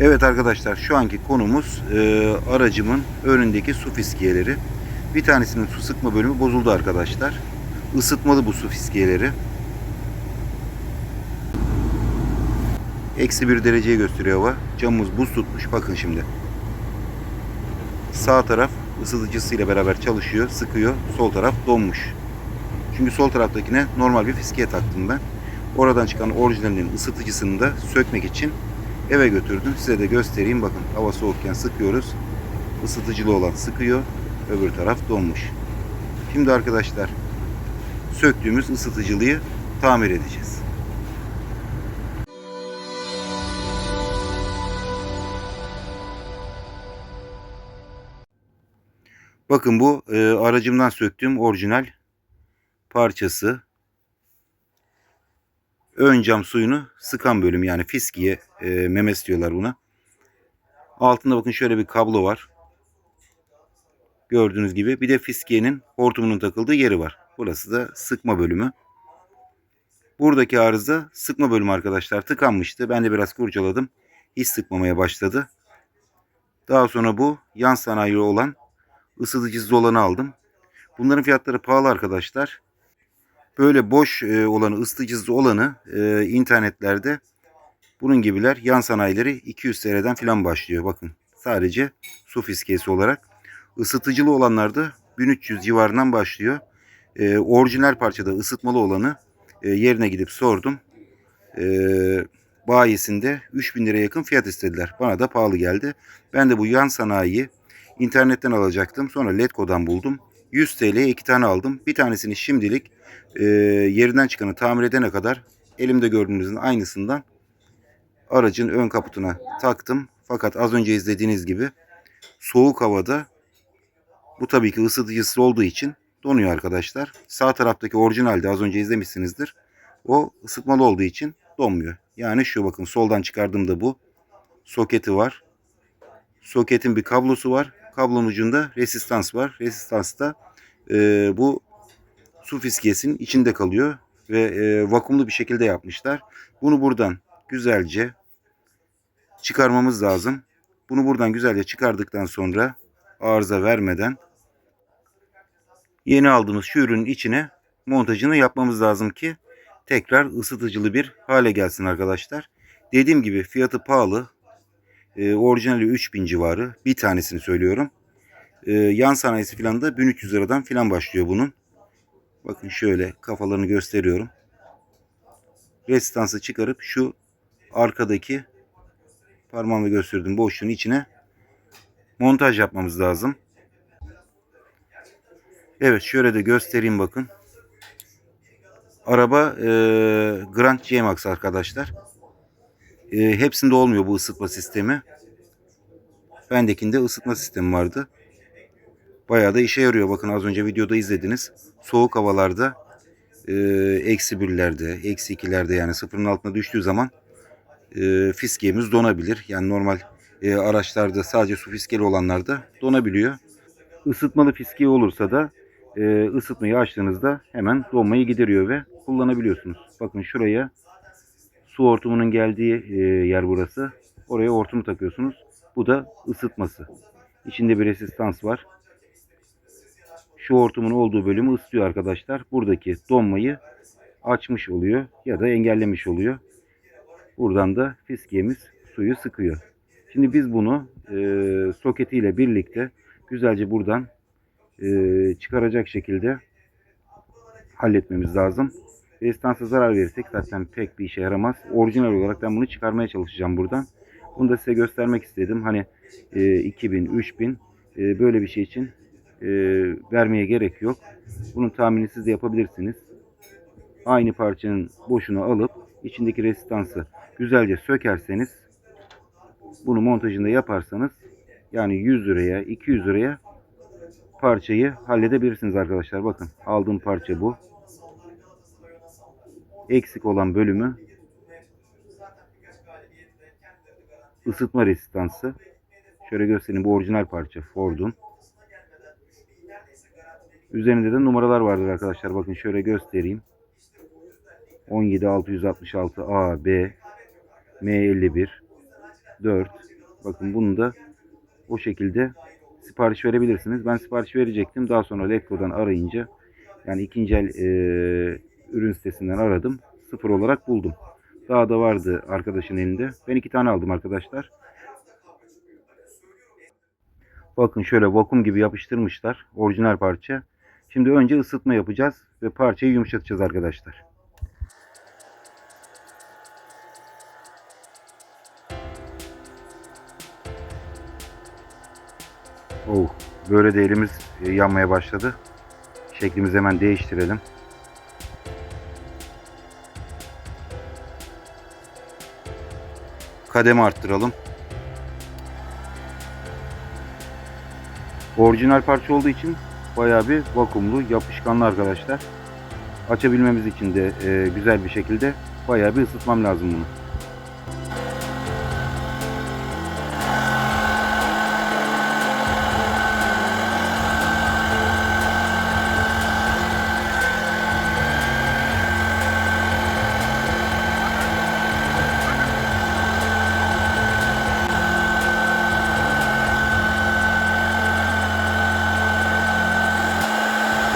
Evet arkadaşlar şu anki konumuz e, aracımın önündeki su fiskiyeleri. Bir tanesinin su sıkma bölümü bozuldu arkadaşlar. Isıtmalı bu su fiskiyeleri. Eksi bir dereceye gösteriyor hava. Camımız buz tutmuş. Bakın şimdi. Sağ taraf ısıtıcısıyla beraber çalışıyor, sıkıyor. Sol taraf donmuş. Çünkü sol taraftakine normal bir fiskiye taktım ben. Oradan çıkan orijinalinin ısıtıcısını da sökmek için eve götürdüm. Size de göstereyim. Bakın hava soğukken sıkıyoruz. Isıtıcılı olan sıkıyor. Öbür taraf donmuş. Şimdi arkadaşlar söktüğümüz ısıtıcılıyı tamir edeceğiz. Bakın bu e, aracımdan söktüğüm orijinal parçası. Ön cam suyunu sıkan bölüm yani fiskiye e, memes diyorlar buna. Altında bakın şöyle bir kablo var. Gördüğünüz gibi bir de fiskiyenin hortumunun takıldığı yeri var. Burası da sıkma bölümü. Buradaki arıza sıkma bölümü arkadaşlar tıkanmıştı. Ben de biraz kurcaladım. Hiç sıkmamaya başladı. Daha sonra bu yan sanayi olan ısıtıcısız olanı aldım. Bunların fiyatları pahalı arkadaşlar. Böyle boş e, olanı, ısıtıcısız olanı e, internetlerde bunun gibiler yan sanayileri 200 TL'den falan başlıyor. Bakın sadece su fiskiyesi olarak. Isıtıcılı olanlar da 1300 civarından başlıyor. E, orijinal parçada ısıtmalı olanı e, yerine gidip sordum. E, bayisinde 3000 liraya yakın fiyat istediler. Bana da pahalı geldi. Ben de bu yan sanayiyi internetten alacaktım. Sonra Letgo'dan buldum. 100 TL'ye iki tane aldım. Bir tanesini şimdilik e, yerinden çıkanı tamir edene kadar elimde gördüğünüzün aynısından aracın ön kaputuna taktım. Fakat az önce izlediğiniz gibi soğuk havada bu tabii ki ısıtıcısı olduğu için donuyor arkadaşlar. Sağ taraftaki orijinalde az önce izlemişsinizdir. O ısıtmalı olduğu için donmuyor. Yani şu bakın soldan çıkardığımda bu soketi var. Soketin bir kablosu var. Kablonun ucunda resistans var. Resistans da e, bu su fiskiyesinin içinde kalıyor ve e, vakumlu bir şekilde yapmışlar. Bunu buradan güzelce çıkarmamız lazım. Bunu buradan güzelce çıkardıktan sonra arıza vermeden yeni aldığımız şu ürünün içine montajını yapmamız lazım ki tekrar ısıtıcılı bir hale gelsin arkadaşlar. Dediğim gibi fiyatı pahalı. E, orijinali 3000 civarı. Bir tanesini söylüyorum. E, yan sanayisi falan da 1300 liradan falan başlıyor bunun. Bakın şöyle kafalarını gösteriyorum. Resistansı çıkarıp şu arkadaki parmağımla gösterdiğim boşluğun içine montaj yapmamız lazım. Evet şöyle de göstereyim bakın. Araba e, Grand G-Max arkadaşlar. E, hepsinde olmuyor bu ısıtma sistemi. Bendekinde ısıtma sistemi vardı. Bayağı da işe yarıyor. Bakın az önce videoda izlediniz. Soğuk havalarda e, eksi birlerde, eksi ikilerde yani sıfırın altına düştüğü zaman e, fiskiyemiz donabilir. Yani normal e, araçlarda sadece su fiskeli olanlarda donabiliyor. Isıtmalı fiskiye olursa da e, ısıtmayı açtığınızda hemen donmayı gideriyor ve kullanabiliyorsunuz. Bakın şuraya su hortumunun geldiği e, yer burası. Oraya hortumu takıyorsunuz. Bu da ısıtması. İçinde bir resistans var. Şu hortumun olduğu bölümü ısıtıyor arkadaşlar. Buradaki donmayı açmış oluyor ya da engellemiş oluyor. Buradan da fiskiyemiz suyu sıkıyor. Şimdi biz bunu e, soketiyle birlikte güzelce buradan e, çıkaracak şekilde halletmemiz lazım. Resistansa zarar verirsek zaten pek bir işe yaramaz. Orijinal olarak ben bunu çıkarmaya çalışacağım buradan. Bunu da size göstermek istedim. Hani e, 2000, 3000 e, böyle bir şey için e, vermeye gerek yok. Bunun tahminini siz de yapabilirsiniz. Aynı parçanın boşunu alıp içindeki resistansı güzelce sökerseniz bunu montajında yaparsanız yani 100 liraya 200 liraya parçayı halledebilirsiniz arkadaşlar. Bakın aldığım parça bu. Eksik olan bölümü ısıtma resistansı. Şöyle göstereyim bu orijinal parça Ford'un. Üzerinde de numaralar vardır arkadaşlar. Bakın şöyle göstereyim. 17666 A, B, M51, 4. Bakın bunu da o şekilde sipariş verebilirsiniz. Ben sipariş verecektim. Daha sonra Letgo'dan arayınca yani ikinci el e, ürün sitesinden aradım. Sıfır olarak buldum. Daha da vardı arkadaşın elinde. Ben iki tane aldım arkadaşlar. Bakın şöyle vakum gibi yapıştırmışlar. Orijinal parça. Şimdi önce ısıtma yapacağız ve parçayı yumuşatacağız arkadaşlar. Oh, böyle de elimiz e, yanmaya başladı. Şeklimizi hemen değiştirelim. Kademe arttıralım. Orijinal parça olduğu için bayağı bir vakumlu, yapışkanlı arkadaşlar. Açabilmemiz için de e, güzel bir şekilde bayağı bir ısıtmam lazım bunu.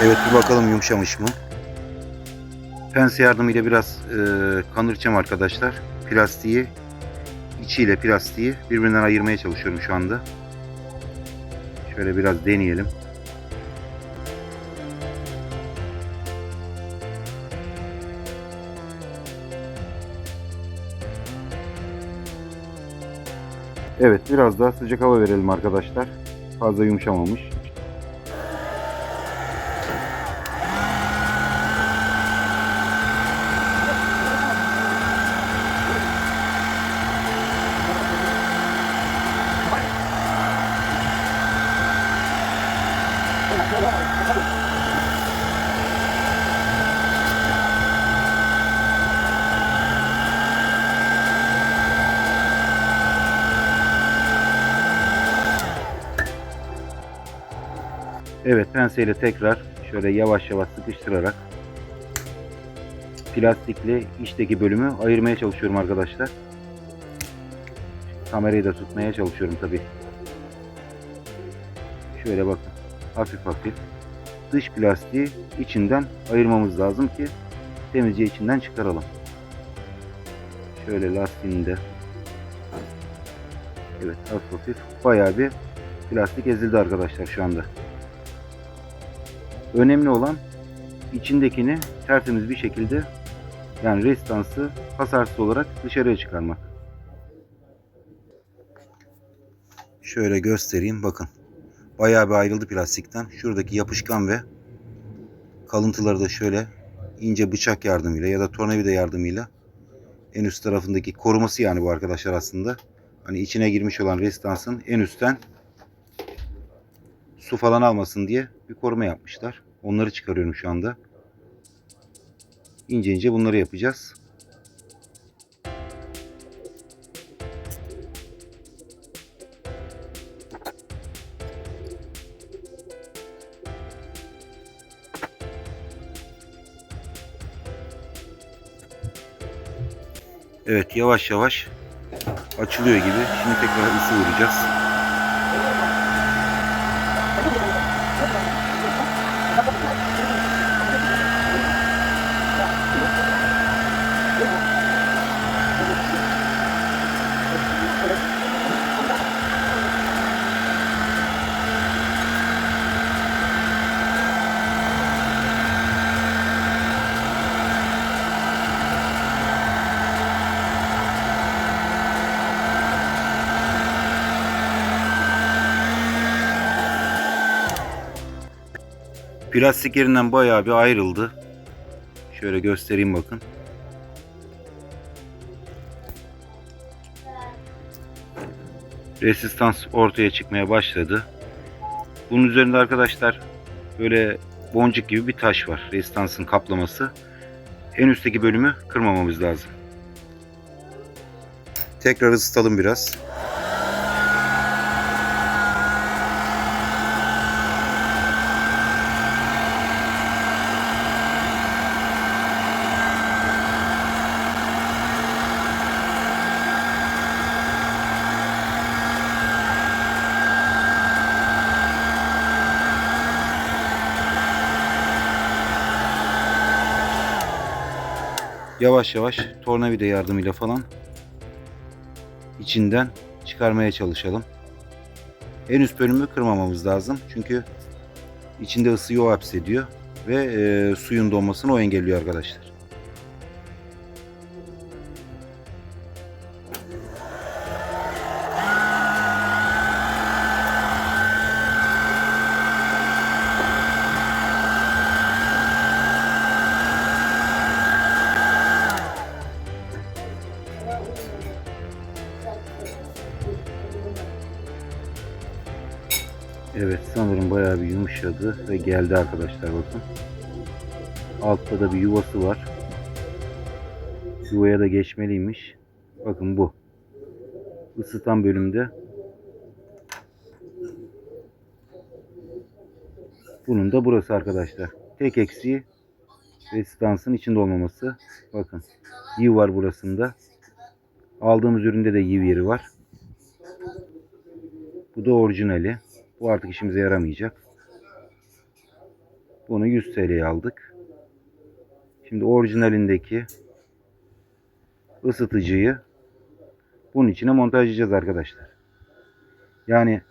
Evet bir bakalım yumuşamış mı? Pense yardımıyla biraz e, kanıracağım arkadaşlar. Plastiği içiyle plastiği birbirinden ayırmaya çalışıyorum şu anda. Şöyle biraz deneyelim. Evet biraz daha sıcak hava verelim arkadaşlar. Fazla yumuşamamış. Evet penseyle tekrar şöyle yavaş yavaş sıkıştırarak plastikle içteki bölümü ayırmaya çalışıyorum arkadaşlar. Kamerayı da tutmaya çalışıyorum tabi. Şöyle bakın hafif hafif dış plastiği içinden ayırmamız lazım ki temizce içinden çıkaralım. Şöyle lastiğini de Evet hafif hafif bayağı bir plastik ezildi arkadaşlar şu anda. Önemli olan içindekini tertemiz bir şekilde yani restansı hasarsız olarak dışarıya çıkarmak. Şöyle göstereyim bakın. Bayağı bir ayrıldı plastikten. Şuradaki yapışkan ve kalıntıları da şöyle ince bıçak yardımıyla ya da tornavida yardımıyla en üst tarafındaki koruması yani bu arkadaşlar aslında. Hani içine girmiş olan restansın en üstten su falan almasın diye bir koruma yapmışlar. Onları çıkarıyorum şu anda. İnce ince bunları yapacağız. Evet yavaş yavaş açılıyor gibi. Şimdi tekrar ısı vuracağız. Plastik yerinden bayağı bir ayrıldı. Şöyle göstereyim bakın. Resistans ortaya çıkmaya başladı. Bunun üzerinde arkadaşlar böyle boncuk gibi bir taş var. Resistansın kaplaması. En üstteki bölümü kırmamamız lazım. Tekrar ısıtalım biraz. Yavaş yavaş tornavida yardımıyla falan içinden çıkarmaya çalışalım. En üst bölümü kırmamamız lazım. Çünkü içinde ısıyı o hapsediyor ve e, suyun donmasını o engelliyor arkadaşlar. Yumuşadı ve geldi arkadaşlar bakın. Altta da bir yuvası var. Yuvaya da geçmeliymiş. Bakın bu. Isıtan bölümde. Bunun da burası arkadaşlar. Tek eksiği resistansın içinde olmaması. Bakın. Yiv var burasında. Aldığımız üründe de yiv yeri var. Bu da orijinali. Bu artık işimize yaramayacak. Bunu 100 TL'ye aldık. Şimdi orijinalindeki ısıtıcıyı bunun içine montajlayacağız arkadaşlar. Yani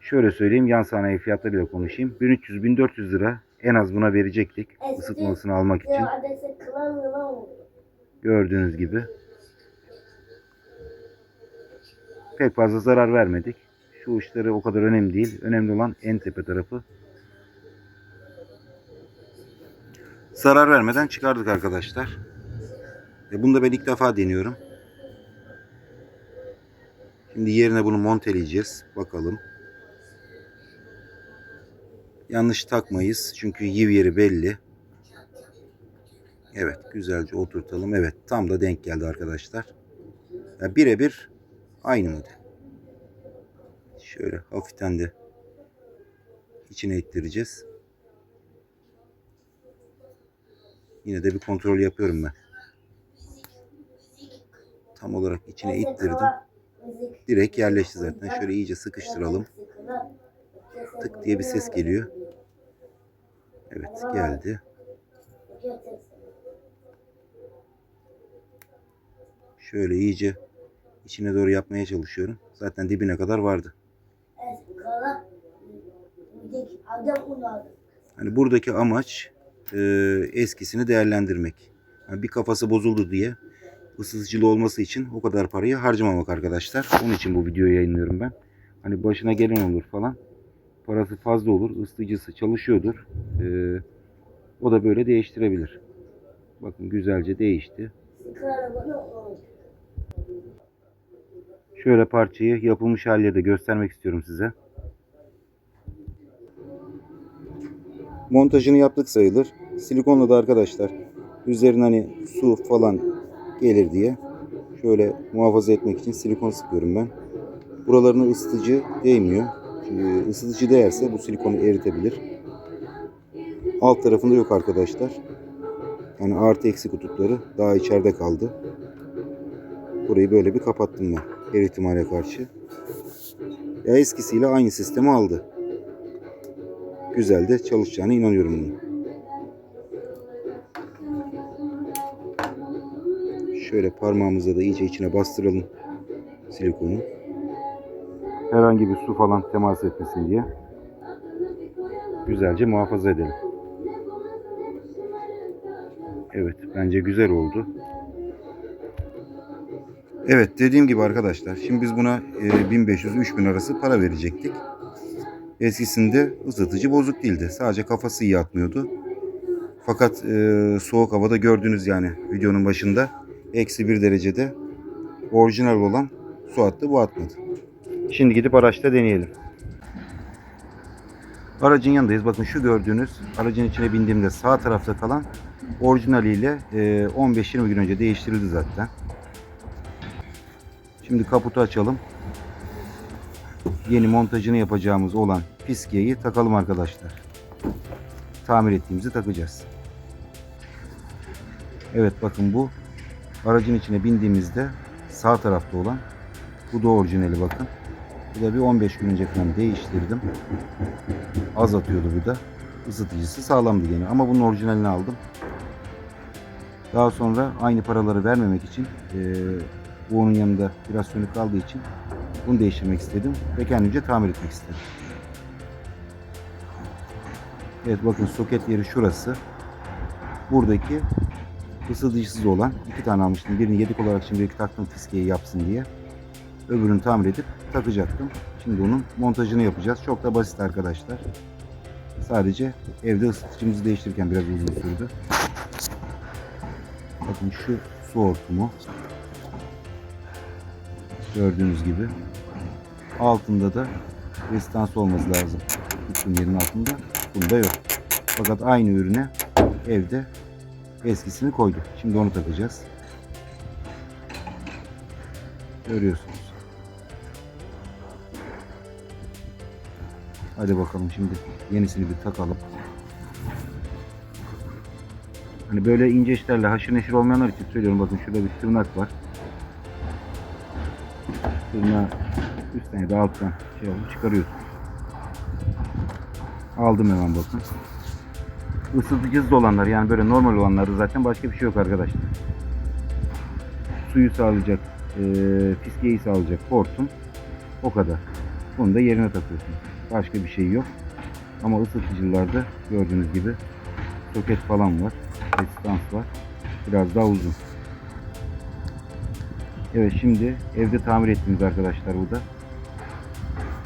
şöyle söyleyeyim yan sanayi fiyatlarıyla konuşayım. 1300-1400 lira en az buna verecektik ısıtmasını almak için. Gördüğünüz gibi. Pek fazla zarar vermedik. Şu uçları o kadar önemli değil. Önemli olan en tepe tarafı. Zarar vermeden çıkardık arkadaşlar. E bunu da ben ilk defa deniyorum. Şimdi yerine bunu monteleyeceğiz. Bakalım. Yanlış takmayız. Çünkü yiv yeri belli. Evet güzelce oturtalım. Evet tam da denk geldi arkadaşlar. Ya birebir aynı model. Şöyle hafiften de içine ittireceğiz. Yine de bir kontrol yapıyorum ben. Tam olarak içine ittirdim. Direkt yerleşti zaten. Şöyle iyice sıkıştıralım. Tık diye bir ses geliyor. Evet geldi. Şöyle iyice içine doğru yapmaya çalışıyorum. Zaten dibine kadar vardı. Hani buradaki amaç e, eskisini değerlendirmek. Yani bir kafası bozuldu diye ısıtıcılı olması için o kadar parayı harcamamak arkadaşlar. Onun için bu videoyu yayınlıyorum ben. Hani başına gelen olur falan. Parası fazla olur. ısıtıcısı çalışıyordur. E, o da böyle değiştirebilir. Bakın güzelce değişti. Şöyle parçayı yapılmış haliyle de göstermek istiyorum size. Montajını yaptık sayılır. Silikonla da arkadaşlar üzerine hani su falan gelir diye şöyle muhafaza etmek için silikon sıkıyorum ben. Buralarına ısıtıcı değmiyor. Çünkü ısıtıcı değerse bu silikonu eritebilir. Alt tarafında yok arkadaşlar. Yani artı eksi kutupları daha içeride kaldı. Burayı böyle bir kapattım ben her ihtimale karşı. Ya eskisiyle aynı sistemi aldı. Güzel de çalışacağına inanıyorum bunun. Şöyle parmağımızla da iyice içine bastıralım silikonu. Herhangi bir su falan temas etmesin diye. Güzelce muhafaza edelim. Evet bence güzel oldu. Evet dediğim gibi arkadaşlar şimdi biz buna e, 1500-3000 arası para verecektik. Eskisinde ısıtıcı bozuk değildi. Sadece kafası iyi atmıyordu. Fakat e, soğuk havada gördünüz yani videonun başında eksi bir derecede orijinal olan su attı bu atmadı. Şimdi gidip araçta deneyelim. Aracın yanındayız. Bakın şu gördüğünüz aracın içine bindiğimde sağ tarafta kalan orijinaliyle e, 15-20 gün önce değiştirildi zaten. Şimdi kaputu açalım. Yeni montajını yapacağımız olan fiskiyeyi takalım arkadaşlar. Tamir ettiğimizi takacağız. Evet bakın bu aracın içine bindiğimizde sağ tarafta olan bu da orijinali bakın. Bu da bir 15 gün önce falan değiştirdim. Az atıyordu bu da. Isıtıcısı sağlamdı gene ama bunun orijinalini aldım. Daha sonra aynı paraları vermemek için eee bu onun yanında biraz sönük kaldığı için bunu değiştirmek istedim ve kendimce tamir etmek istedim. Evet bakın soket yeri şurası. Buradaki ısıtıcısız olan iki tane almıştım. Birini yedek olarak şimdilik taktım fiskeyi yapsın diye. Öbürünü tamir edip takacaktım. Şimdi onun montajını yapacağız. Çok da basit arkadaşlar. Sadece evde ısıtıcımızı değiştirirken biraz uzun sürdü. Bakın şu su hortumu. Gördüğünüz gibi. Altında da restans olması lazım. Bütün yerin altında. Bunda yok. Fakat aynı ürüne evde eskisini koyduk. Şimdi onu takacağız. Görüyorsunuz. Hadi bakalım şimdi yenisini bir takalım. Hani böyle ince işlerle haşır neşir olmayanlar için söylüyorum. Bakın şurada bir tırnak var. Tırnağı üstten ya da alttan şey çıkarıyorsun. Aldım hemen bakın. Isıtıcısız olanlar yani böyle normal olanlarda zaten başka bir şey yok arkadaşlar. Suyu sağlayacak, e, fiskeyi sağlayacak hortum o kadar. Bunu da yerine takıyorsunuz. Başka bir şey yok. Ama ısıtıcılarda gördüğünüz gibi soket falan var. Resistans var. Biraz daha uzun. Evet şimdi evde tamir ettiğimiz arkadaşlar bu da.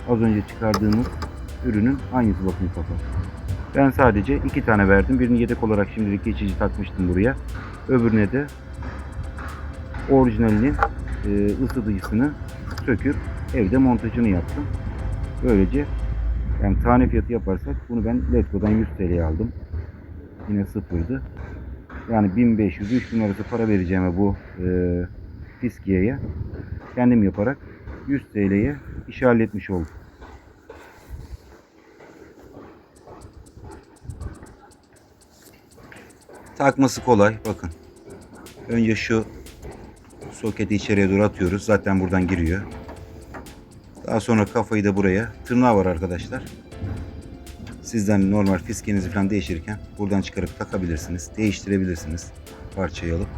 Az önce çıkardığımız ürünün aynısı bakın kafa. Ben sadece iki tane verdim. Birini yedek olarak şimdilik geçici takmıştım buraya. Öbürüne de orijinalinin e, ısıtıcısını söküp evde montajını yaptım. Böylece yani tane fiyatı yaparsak bunu ben Letgo'dan 100 TL'ye aldım. Yine sıfırdı. Yani 1500-3000 arası para vereceğime bu e, fiskiyeye kendim yaparak 100 TL'ye iş halletmiş oldum. Takması kolay. Bakın. Önce şu soketi içeriye doğru atıyoruz. Zaten buradan giriyor. Daha sonra kafayı da buraya. Tırnağı var arkadaşlar. Sizden normal fiskenizi falan değiştirirken buradan çıkarıp takabilirsiniz. Değiştirebilirsiniz. Parçayı alıp.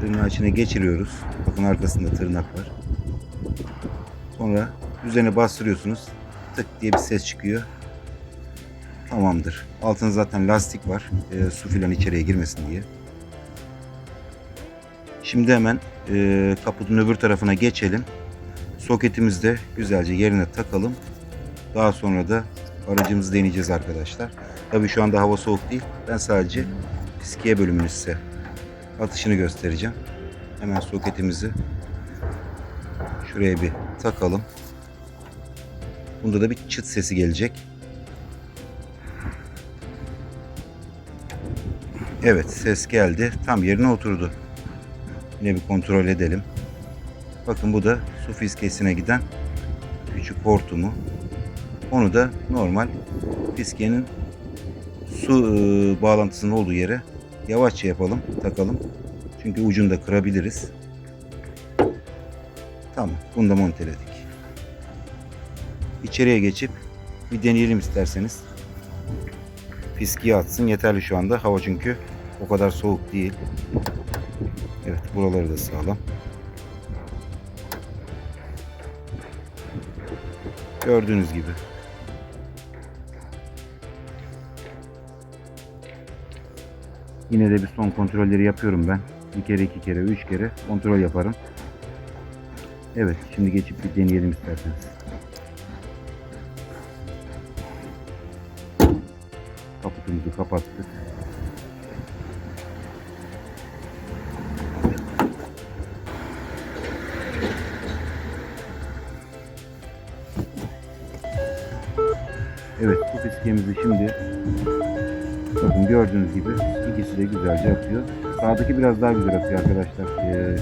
Tırnağı içine geçiriyoruz. Bakın arkasında tırnak var. Sonra üzerine bastırıyorsunuz. Tık diye bir ses çıkıyor. Tamamdır. Altında zaten lastik var. E, su filan içeriye girmesin diye. Şimdi hemen e, kaputun öbür tarafına geçelim. Soketimizi de güzelce yerine takalım. Daha sonra da aracımızı deneyeceğiz arkadaşlar. Tabii şu anda hava soğuk değil. Ben sadece fiskiye bölümünü size atışını göstereceğim. Hemen soketimizi şuraya bir takalım. Bunda da bir çıt sesi gelecek. Evet ses geldi. Tam yerine oturdu. Yine bir kontrol edelim. Bakın bu da su fiskesine giden küçük hortumu. Onu da normal fiskenin su e, bağlantısının olduğu yere yavaşça yapalım, takalım. Çünkü ucunu da kırabiliriz. Tamam, bunu da monteledik. İçeriye geçip bir deneyelim isterseniz. Fiskiye atsın yeterli şu anda. Hava çünkü o kadar soğuk değil. Evet, buraları da sağlam. Gördüğünüz gibi. Yine de bir son kontrolleri yapıyorum ben. Bir kere, iki kere, üç kere kontrol yaparım. Evet, şimdi geçip bir deneyelim isterseniz. Kaputumuzu kapattık. Evet, bu fiskemizi şimdi bakın gördüğünüz gibi ikisi de güzelce atıyor. Sağdaki biraz daha güzel atıyor arkadaşlar. Ee,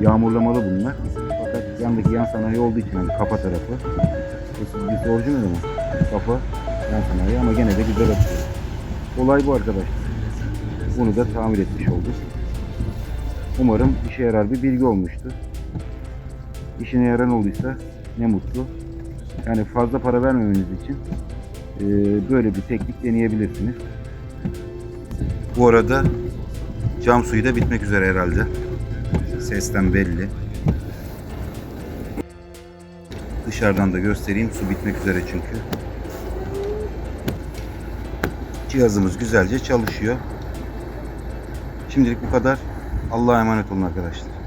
yağmurlamalı bunlar. Fakat yandaki yan sanayi olduğu için hani kafa tarafı. Isıtıcısı orijinal ama kafa yan sanayi ama gene de güzel atıyor. Olay bu arkadaşlar. Bunu da tamir etmiş olduk. Umarım işe yarar bir bilgi olmuştur. İşine yaran olduysa ne mutlu. Yani fazla para vermemeniz için e, böyle bir teknik deneyebilirsiniz. Bu arada Cam suyu da bitmek üzere herhalde. Sesten belli. Dışarıdan da göstereyim. Su bitmek üzere çünkü. Cihazımız güzelce çalışıyor. Şimdilik bu kadar. Allah'a emanet olun arkadaşlar.